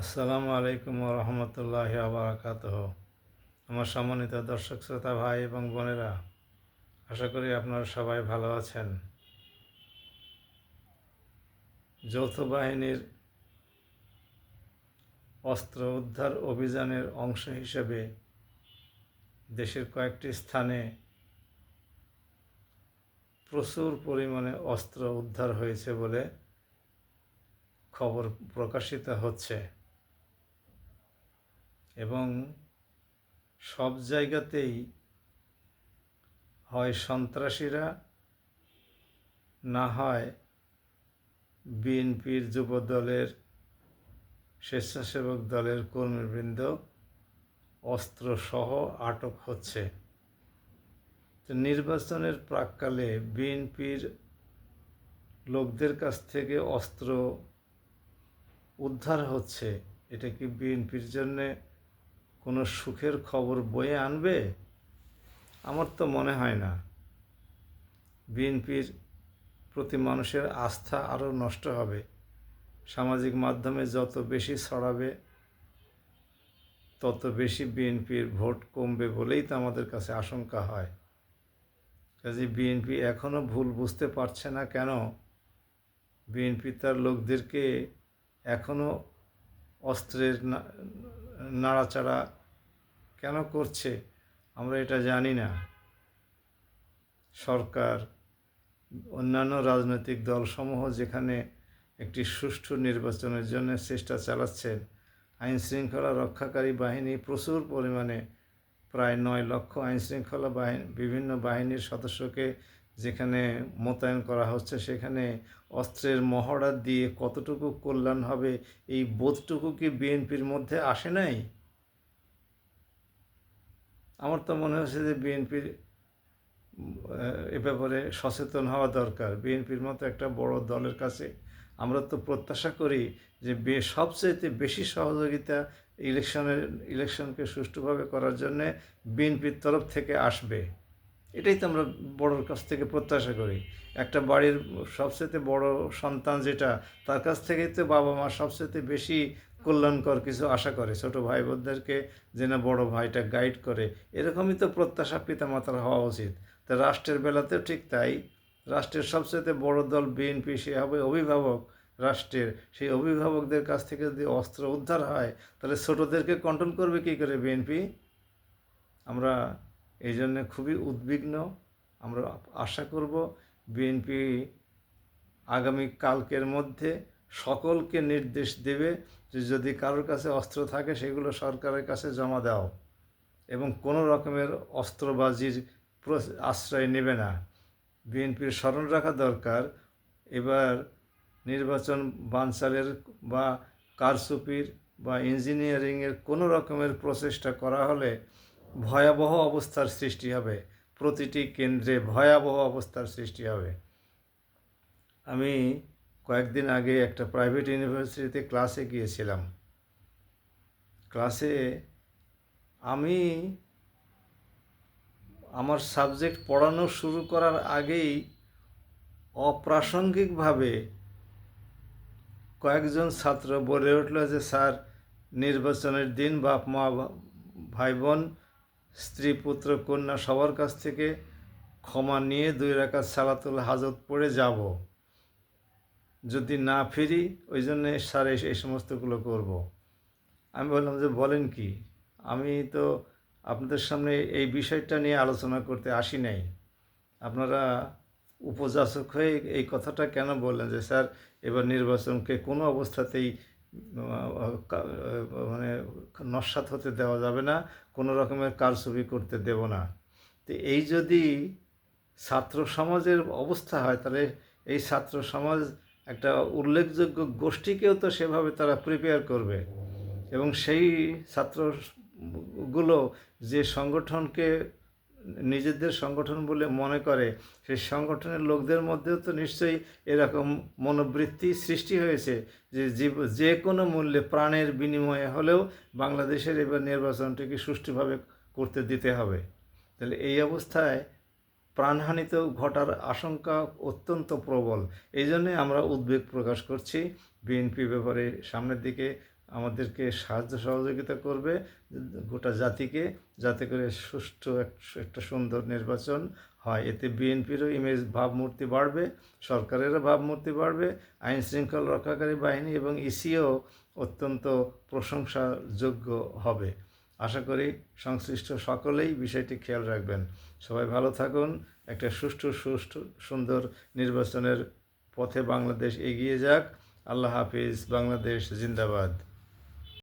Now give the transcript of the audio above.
আসসালামু আলাইকুম রহমতুল্লাহ আবরাকাত আমার সম্মানিত দর্শক, শ্রোতা, ভাই এবং বোনেরা, আশা করি আপনারা সবাই ভালো আছেন। যৌথ বাহিনীর অস্ত্র উদ্ধার অভিযানের অংশ হিসেবে দেশের কয়েকটি স্থানে প্রচুর পরিমাণে অস্ত্র উদ্ধার হয়েছে বলে খবর প্রকাশিত হচ্ছে। এবং সব জায়গাতেই হয় সন্ত্রাসীরা, না হয় বিএনপির যুব দলের স্বেচ্ছাসেবক দলের কর্মীবৃন্দ, অস্ত্রসহ আটক হচ্ছে। তো নির্বাচনের প্রাককালে বিএনপির লোকদের কাছ থেকে অস্ত্র উদ্ধার হচ্ছে। এটা কি বিএনপির জন্যে কোনো সুখের খবর বয়ে আনবে? আমার তো মনে হয় না। বিএনপির প্রতি মানুষের আস্থা আরও নষ্ট হবে। সামাজিক মাধ্যমে যত বেশি ছড়াবে, তত বেশি বিএনপির ভোট কমবে বলেই তো আমাদের কাছে আশঙ্কা হয়। কাজে বিএনপি এখনও ভুল বুঝতে পারছে না কেন? বিএনপি তার লোকদেরকে এখনও অস্ত্রের নাড়াচাড়া কেন করছে, আমরা এটা জানি না। সরকার, অন্যান্য রাজনৈতিক দলসমূহ যেখানে একটি সুষ্ঠু নির্বাচনের জন্য চেষ্টা চালাচ্ছেন আইন শৃঙ্খলা রক্ষাকারী বাহিনী প্রচুর পরিমাণে, প্রায় নয় লক্ষ আইনশৃঙ্খলা বাহিনী, বিভিন্ন বাহিনীর সদস্যকে যেখানে মোতায়েন করা হচ্ছে, সেখানে অস্ত্রের মহড়া দিয়ে কতটুকু কল্যাণ হবে, এই বোধটুকু কি বিএনপির মধ্যে আসে নাই? আমার তো মনে হচ্ছে যে বিএনপির, এ ব্যাপারে সচেতন হওয়া দরকার। বিএনপির মতো একটা বড় দলের কাছে আমরা তো প্রত্যাশা করি যে বে, সবচাইতে বেশি সহযোগিতা ইলেকশনের, ইলেকশনকে সুষ্ঠুভাবে করার জন্যে বিএনপির তরফ থেকে আসবে। এটাই তো আমরা বড়োর কাছ থেকে প্রত্যাশা করি। একটা বাড়ির সবচেয়ে বড় সন্তান যেটা, তার কাছ থেকেই তো বাবা মা সবচেয়ে বেশি কল্যাণকর কিছু আশা করে। ছোট ভাই বোনদেরকে যে না বড় ভাইটা গাইড করে, এরকমই তো প্রত্যাশা পিতামাতার হওয়া উচিত। তা রাষ্ট্রের বেলাতেও ঠিক তাই। রাষ্ট্রের সবচেয়ে বড় দল বিএনপি, সে হবে অভিভাবক রাষ্ট্রের। সেই অভিভাবকদের কাছ থেকে যদি অস্ত্র উদ্ধার হয়, তাহলে ছোটদেরকে কন্ট্রোল করবে কী করে বিএনপি? আমরা এই জন্যে খুবই উদ্বিগ্ন। আমরা আশা করব বিএনপি আগামী কালকের মধ্যে সকলকে নির্দেশ দেবে যে যদি কারোর কাছে অস্ত্র থাকে, সেগুলো সরকারের কাছে জমা দাও এবং কোনো রকমের অস্ত্রবাজির আশ্রয় নেবে না। বিএনপির স্মরণ রাখা দরকার। এবার নির্বাচন বানচালের বা কারচুপির বা ইঞ্জিনিয়ারিংয়ের কোনো রকমের প্রচেষ্টা করা হলে ভয়াবহ অবস্থার সৃষ্টি হবে। প্রতিটি কেন্দ্রে ভয়াবহ অবস্থার সৃষ্টি হবে। আমি কয়েকদিন আগে একটা প্রাইভেট ইউনিভার্সিটিতে ক্লাসে গিয়েছিলাম। ক্লাসে আমি আমার সাবজেক্ট পড়ানো শুরু করার আগেই অপ্রাসঙ্গিকভাবে কয়েকজন ছাত্র বলে উঠল যে, স্যার, নির্বাচনের দিন বাপ মা ভাই বোন স্ত্রী, পুত্র, কন্যা সবার কাছ থেকে ক্ষমা নিয়ে দুই রাকাত সালাতুল হাজত পড়ে যাব। যদি না ফিরি, ওই জন্যে স্যার এই সমস্তগুলো করব। আমি বললাম যে, বলেন কি? আমি তো আপনাদের সামনে এই বিষয়টা নিয়ে আলোচনা করতে আসি নাই। আপনারা উপযাচক হয়ে এই কথাটা কেন বললেন যে, স্যার, এবার নির্বাচনকে কোনো অবস্থাতেই মানে নস্বাত হতে দেওয়া যাবে না, কোনো রকমের কারচুপি করতে দেব না। তো এই যদি ছাত্র সমাজের অবস্থা হয়, তাহলে এই ছাত্র সমাজ একটা উল্লেখযোগ্য গোষ্ঠীকেও তো সেভাবে তারা প্রিপেয়ার করবে। এবং সেই ছাত্রগুলো যে সংগঠনকে নিজেদের সংগঠন বলে মনে করে, সেই সংগঠনের লোকদের মধ্যেও তো নিশ্চয়ই এরকম মনোবৃত্তি সৃষ্টি হয়েছে যে জীব- যে কোনো মূল্যে প্রাণের বিনিময়ে হলেও বাংলাদেশের এবার নির্বাচনটিকে সুষ্ঠুভাবে করতে দিতে হবে। তাহলে এই অবস্থায় প্রাণহানিত ঘটার আশঙ্কা অত্যন্ত প্রবল। এই জন্যে আমরা উদ্বেগ প্রকাশ করছি। বিএনপি ব্যাপারে সামনের দিকে আমাদেরকে সাহায্য সহযোগিতা করবে, গোটা জাতিকে যাতে করে সুষ্ঠু একটা সুন্দর নির্বাচন হয়। এতে বিএনপিরও ইমেজ ভাবমূর্তি বাড়বে, সরকারেরও ভাবমূর্তি বাড়বে, আইন শৃঙ্খলা রক্ষাকারী বাহিনী এবং ইসিও অত্যন্ত প্রশংসাযোগ্য হবে। আশা করি সংশ্লিষ্ট সকলেই বিষয়টি খেয়াল রাখবেন। সবাই ভালো থাকুন, একটা সুষ্ঠু সুষ্ঠু, সুন্দর নির্বাচনের পথে বাংলাদেশ এগিয়ে যাক। আল্লাহ হাফিজ, বাংলাদেশ জিন্দাবাদ।